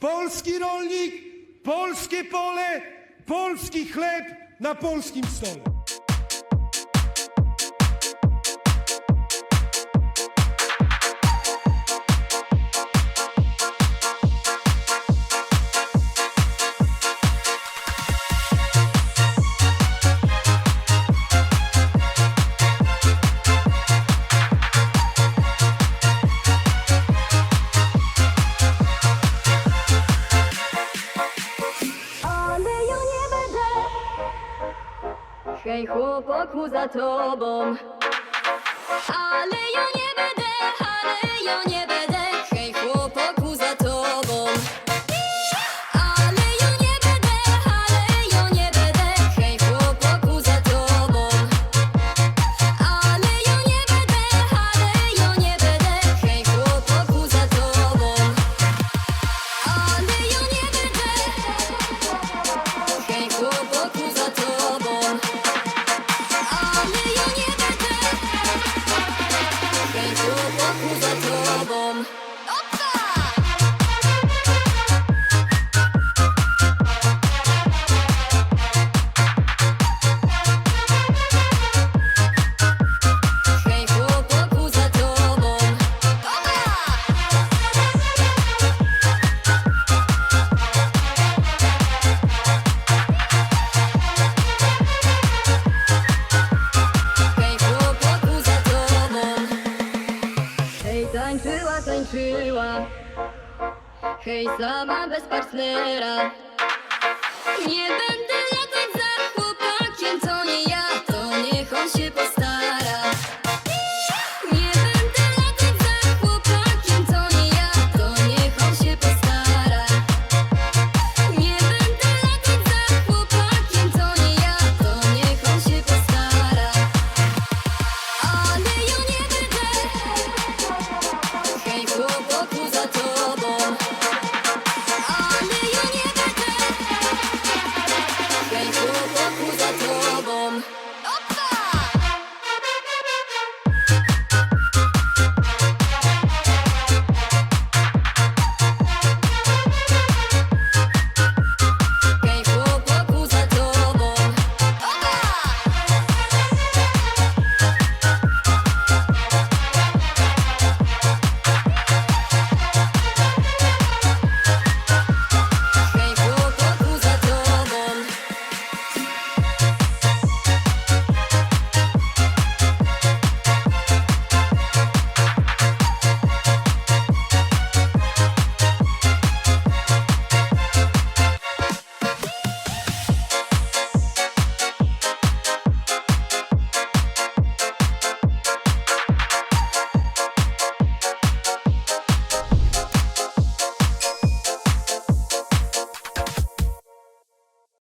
Polski rolnik, polskie pole, polski chleb na polskim stole. Hej chłopaku za tobą. Ale ja nie będę Hej, sama bez partnera. Nie będę